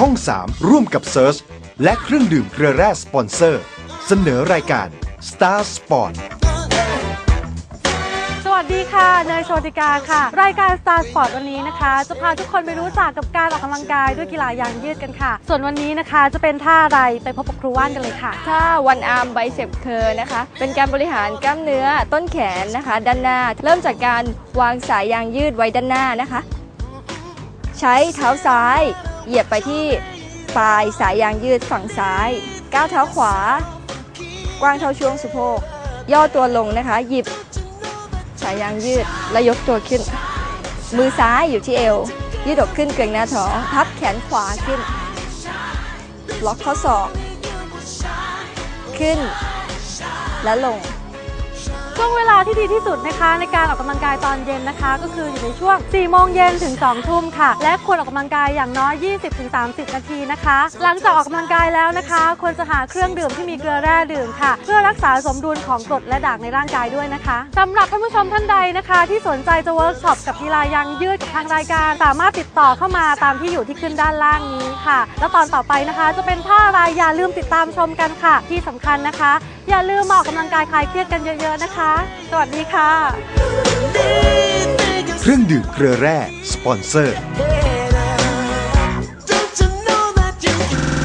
ช่อง 3 ร่วมกับ Search และเครื่องดื่มเกลือแร่สปอนเซอร์ เสนอรายการ Star Sport สวัสดีค่ะ เนยโชติกาค่ะ รายการ Star Sport วันนี้นะคะ จะพาทุกคนไปรู้จักกับการออกกำลังกายด้วยกีฬายางยืดกันค่ะ ส่วนวันนี้นะคะจะเป็นท่าอะไรไปพบกับครูว่านกันเลยค่ะ ถ้าวันอาร์มไบเซปเคอร์นะคะ เป็นการบริหารกล้ามเนื้อต้นแขนนะคะ ด้านหน้า เริ่มจากการวางสายยางยืดไว้ด้านหน้านะคะ ใช้เท้าซ้าย เหยียบไปที่ปลายสายยางยืดฝั่งซ้ายก้าวเท้าขวา กว้างเท่าช่วงสะโพก ย่อตัวลงนะคะ หยิบ สายยางยืดแล้วยกตัวขึ้น มือซ้ายอยู่ที่เอว ยืดอกขึ้นเกรงหน้าท้อง พับแขนขวาขึ้น ล็อกข้อศอก ขึ้น และลง ช่วงเวลาที่ดีที่สุดนะคะ ในการออกกำลังกายตอนเย็นนะคะ ก็คืออยู่ในช่วง 4 โมงเย็นถึง 2 ทุ่มค่ะ และควรออกกำลังกายอย่างน้อย 20-30 นาทีนะคะ หลังจากออกกำลังกายแล้วนะคะควรจะหาเครื่องดื่มที่มีเกลือแร่ดื่มค่ะ เพื่อรักษาสมดุลของกรดและด่างในร่างกายด้วยนะคะสำหรับท่านผู้ชมท่านใดนะคะ ที่สนใจจะเวิร์กช็อปกับกีฬายางยืดกับทางรายการ สามารถติดต่อเข้ามาตามที่อยู่ที่ขึ้นด้านล่างนี้ค่ะ แล้วตอนต่อไปนะคะ จะเป็นท่าอะไรอย่าลืมติดตามชมกันค่ะ ที่สำคัญนะคะ อย่าลืมมออกกำลังกายคลายเครียดกันเยอะ ๆนะคะ สวัสดีค่ะ เครื่องดื่มเกลือแร่ สปอนเซอร์